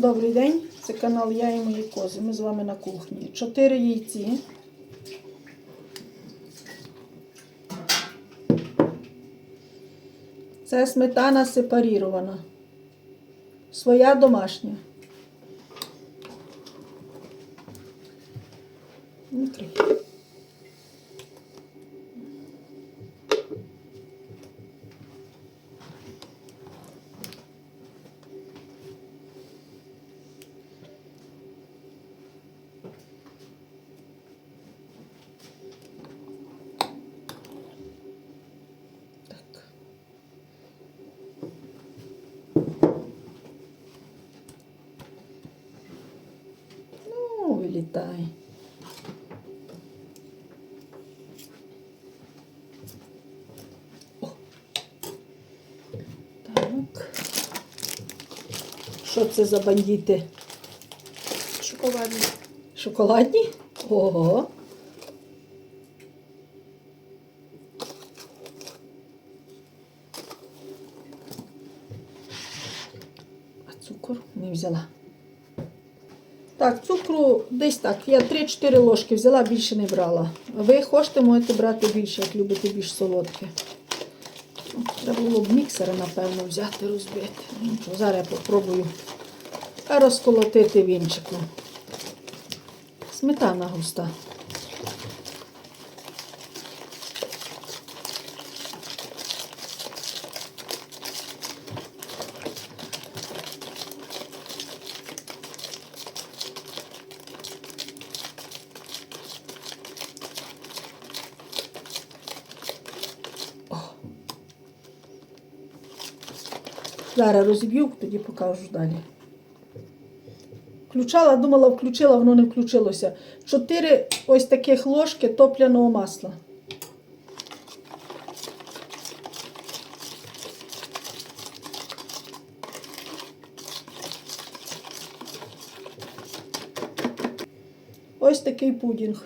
Добрий день, це канал Я і мої кози. Ми з вами на кухні. Чотири яйці. Це сметана сепарірована. Своя домашня. Накрий. Так. Ну. О. Так. Що це за бандити? Шоколадний. Шоколадні? Ого. А цукор не взяла. Так, цукру десь так. Я 3-4 ложки взяла, більше не брала. Ви хочете, можете брати більше, як любите більш солодке. Ну, Треба було б міксера, напевно, взяти, розбити. Нічого, зараз я попробую розколотити вінчиком. Сметана густа. Зараз розіб'ю, тоді покажу далі. Включала, думала, включила, воно не включилося. Чотири ось таких ложки топляного масла. Ось такий пудінг.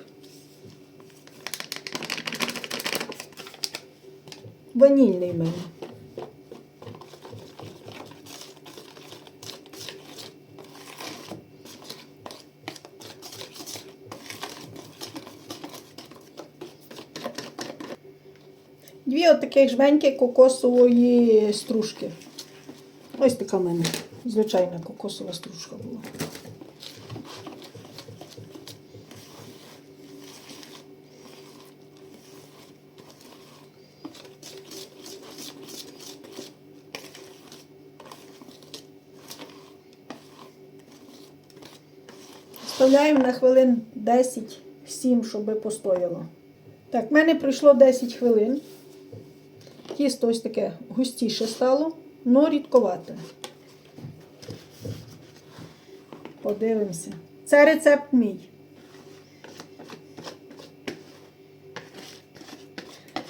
Ванільний в мене. Дві отаких жменьки кокосової стружки. Ось така в мене звичайна кокосова стружка була. Вставляємо на хвилин 10-7, щоб постояло. Так, в мене пройшло 10 хвилин. Тісто ось таке густіше стало, але рідковате. Подивимося. Це рецепт мій.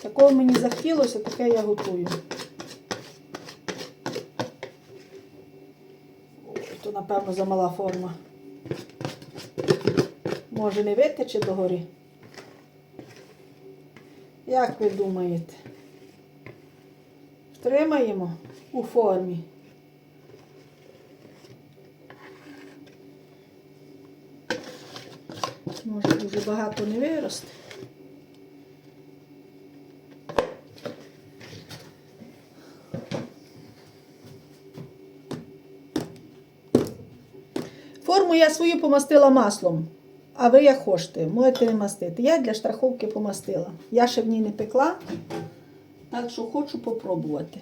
Такого мені захотілося, таке я готую. То, напевно, замала форма. Може не витече догори? Як ви думаєте? Втримаємо у формі. Може дуже багато не виросте. Форму я свою помастила маслом. А ви як хочете, можете не мастити. Я для страховки помастила. Я ще в ній не пекла, так що хочу попробувати.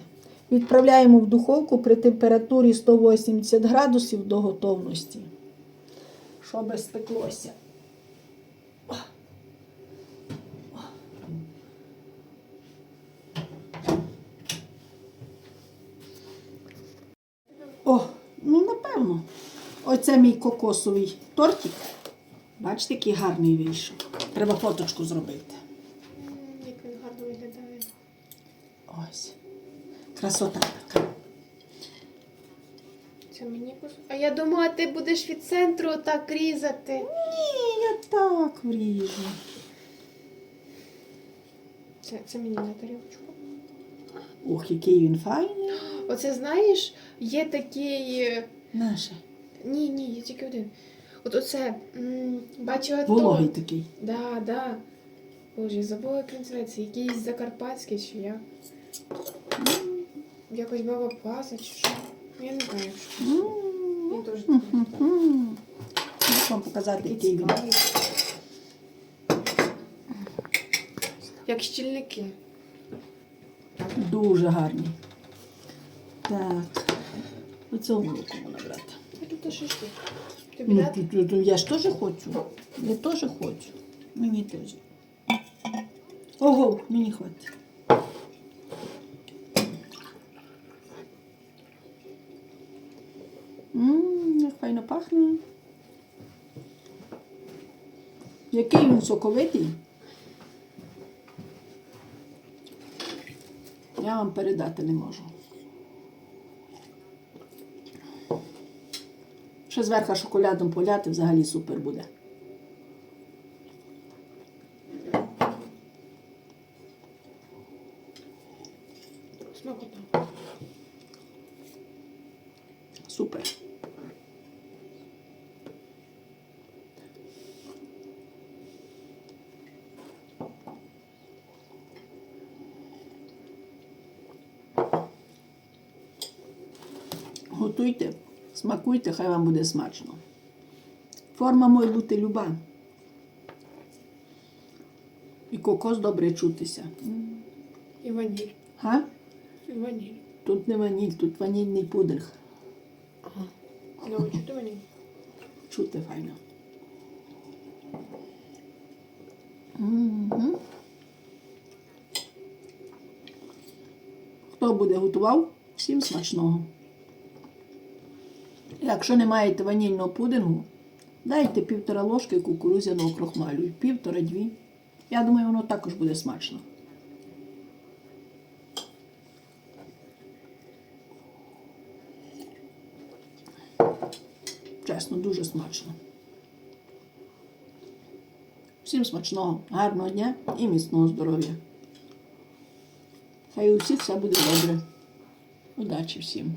Відправляємо в духовку при температурі 180 градусів до готовності, щоб спеклося. О, ну напевно. Оце мій кокосовий тортик. Бачите, який гарний вийшов. Треба фоточку зробити. Як він гарно виглядає. Ось. Красота така. Це мені А я думала, ти будеш від центру так різати. Ні, я так вріжу. Це, це мені на тарілочку. Ох, який він файний. Оце знаєш, є такий. е, Наше. Ні, ні, є тільки один. От оце. м, Бачила Вологий то. такий. Да, да. Боже, я забула, як він називається. Якийсь закарпатський чи як. Якось баба Паза чи що. Я не знаю. що. Він теж. Можу вам показати, Такий який він. цікавий. Як щільники. Дуже гарний. Так. Оце молоко можна брати. А тут ще штук. Тобі Ну, дати? тут, тут, я ж теж хочу. Я теж хочу. Мені теж. Ого, мені хватить. Ммм, як файно пахне. Який він соковитий. Я вам передати не можу. Ще зверху шоколадом поляти взагалі супер буде. Смакота. Супер. Готуйте, смакуйте, хай вам буде смачно. Форма може бути люба. І кокос добре чутися. І ваніль. Га? І ваніль. Тут не ваніль, тут ванільний пудрик. Ага. Ну, чути ваніль? Чути файно. Мгм. Хто буде готував, всім смачного. Якщо не маєте ванільного пудингу, дайте півтора ложки кукурудзяного крохмалю. Півтора-дві. Я думаю, воно також буде смачно. Чесно, дуже смачно. Всім смачного, гарного дня і міцного здоров'я. Хай у всіх все буде добре. Удачі всім!